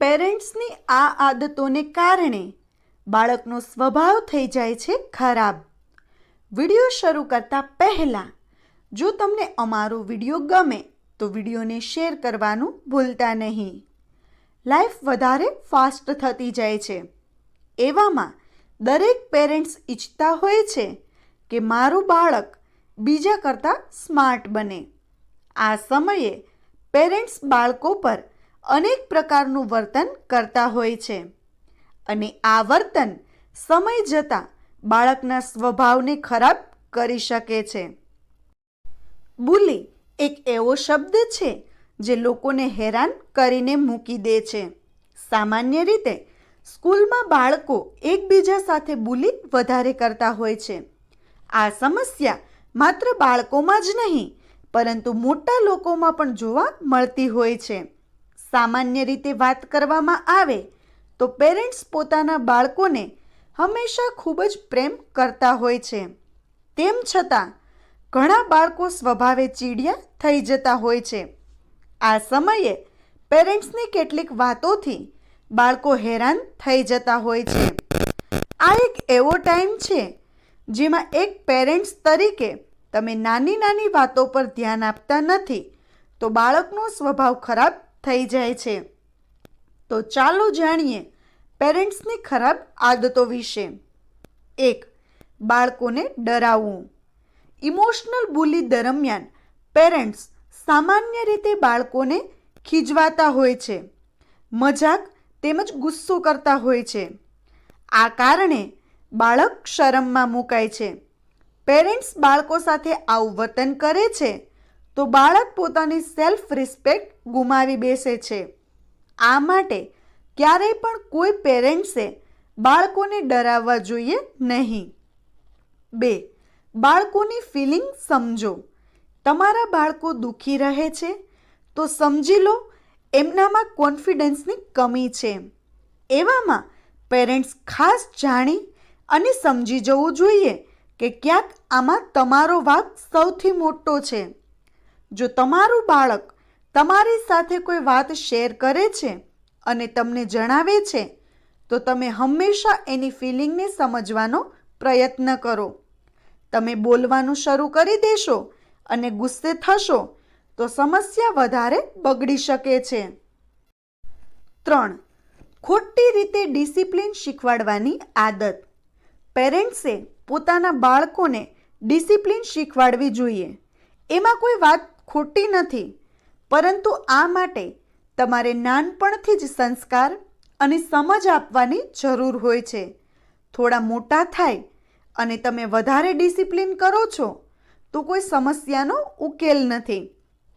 પેરેન્ટ્સની આ આદતોને કારણે બાળકનો સ્વભાવ થઈ જાય છે ખરાબ. વીડિયો શરૂ કરતાં પહેલાં, જો તમને અમારો વીડિયો ગમે, તો વિડીયોને શેર કરવાનું ભૂલતા નહીં. લાઈફ વધારે ફાસ્ટ થતી જાય છે. એવામાં દરેક પેરેન્ટ્સ ઈચ્છતા હોય છે કે મારું બાળક બીજા કરતાં સ્માર્ટ બને. આ સમયે પેરેન્ટ્સ બાળકો પર અનેક પ્રકારનું વર્તન કરતા હોય છે. અને આ વર્તન સમય જતાં બાળકના સ્વભાવને ખરાબ કરી શકે છે. બુલી એક એવો શબ્દ છે જે લોકોને હેરાન કરીને મૂકી દે છે. સામાન્ય રીતે સ્કૂલમાં બાળકો એકબીજા સાથે બુલી વધારે કરતા હોય છે. આ સમસ્યા માત્ર બાળકોમાં જ નહીં, પરંતુ મોટા લોકોમાં પણ જોવા મળતી હોય છે. સામાન્ય રીતે વાત કરવામાં આવે, તો પેરેન્ટ્સ પોતાના બાળકોને હંમેશા ખૂબ જ પ્રેમ કરતા હોય છે. તેમ છતાં, ઘણા બાળકો સ્વભાવે ચીડિયા થઈ જતા હોય છે. આ સમયે પેરેન્ટ્સની કેટલીક વાતોથી બાળકો હેરાન થઈ જતા હોય છે. આ એક એવો ટાઈમ છે, જેમાં એક પેરેન્ટ્સ તરીકે તમે નાની નાની વાતો પર ધ્યાન આપતા નથી, તો બાળકનો સ્વભાવ ખરાબ થઈ જાય છે. તો ચાલો જાણીએ પેરેન્ટ્સની ખરાબ આદતો વિશે. એક, બાળકોને ડરાવવું. ઇમોશનલ બુલી દરમિયાન પેરેન્ટ્સ સામાન્ય રીતે બાળકોને ખીજવાતા હોય છે. મજાક તેમજ ગુસ્સો કરતા હોય છે. આ કારણે બાળક શરમમાં મુકાય છે. પેરેન્ટ્સ બાળકો સાથે આવું વર્તન કરે છે તો બાળક પોતાની સેલ્ફ રિસ્પેક્ટ ગુમાવી બેસે છે. આ માટે ક્યારેય પણ કોઈ પેરેન્ટ્સે બાળકોને ડરાવવા જોઈએ નહીં. બે, બાળકોની ફિલિંગ સમજો. તમારા બાળકો દુઃખી રહે છે, તો સમજી લો એમનામાં કોન્ફિડન્સની કમી છે. એવામાં પેરેન્ટ્સ ખાસ જાણી અને સમજી જવું જોઈએ કે ક્યાંક આમાં તમારો વાક સૌથી મોટો છે. જો તમારું બાળક તમારી સાથે કોઈ વાત શેર કરે છે અને તમને જણાવે છે, તો તમે હંમેશા એની ફિલિંગને સમજવાનો પ્રયત્ન કરો. તમે બોલવાનું શરૂ કરી દેશો અને ગુસ્સે થશો, તો સમસ્યા વધારે બગડી શકે છે. ત્રણ. ખોટી રીતે ડિસિપ્લિન શીખવાડવાની આદત. પેરેન્ટ્સે પોતાના બાળકોને ડિસિપ્લિન શીખવાડવી જોઈએ. એમાં કોઈ વાત ખોટી નથી. પરંતુ આ માટે તમારે નાનપણથી જ સંસ્કાર અને સમજ આપવાની જરૂર હોય છે. થોડા મોટા થાય અને તમે વધારે ડિસિપ્લિન કરો છો, તો કોઈ સમસ્યાનો ઉકેલ નથી.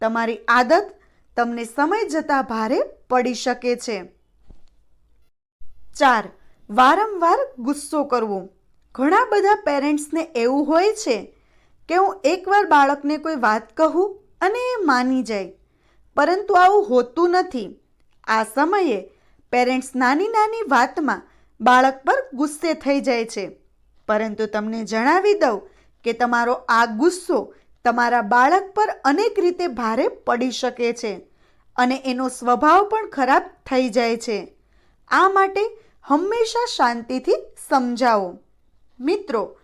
તમારી આદત તમને સમય જતાં ભારે પડી શકે છે. ચાર, વારંવાર ગુસ્સો કરવો. ઘણા બધા પેરેન્ટ્સને એવું હોય છે કે હું એકવાર બાળકને કોઈ વાત કહું અને એ માની જાય. પરંતુ આવું હોતું નથી. આ સમયે પેરેન્ટ્સ નાની નાની વાતમાં બાળક પર ગુસ્સે થઈ જાય છે. પરંતુ તમને જણાવી દઉં કે તમારો આ ગુસ્સો તમારા બાળક પર અનેક રીતે ભારે પડી શકે છે અને એનો સ્વભાવ પણ ખરાબ થઈ જાય છે. આ માટે હંમેશા શાંતિથી સમજાવો. મિત્રો,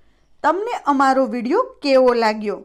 તમને અમારો વીડિયો કેવો લાગ્યો?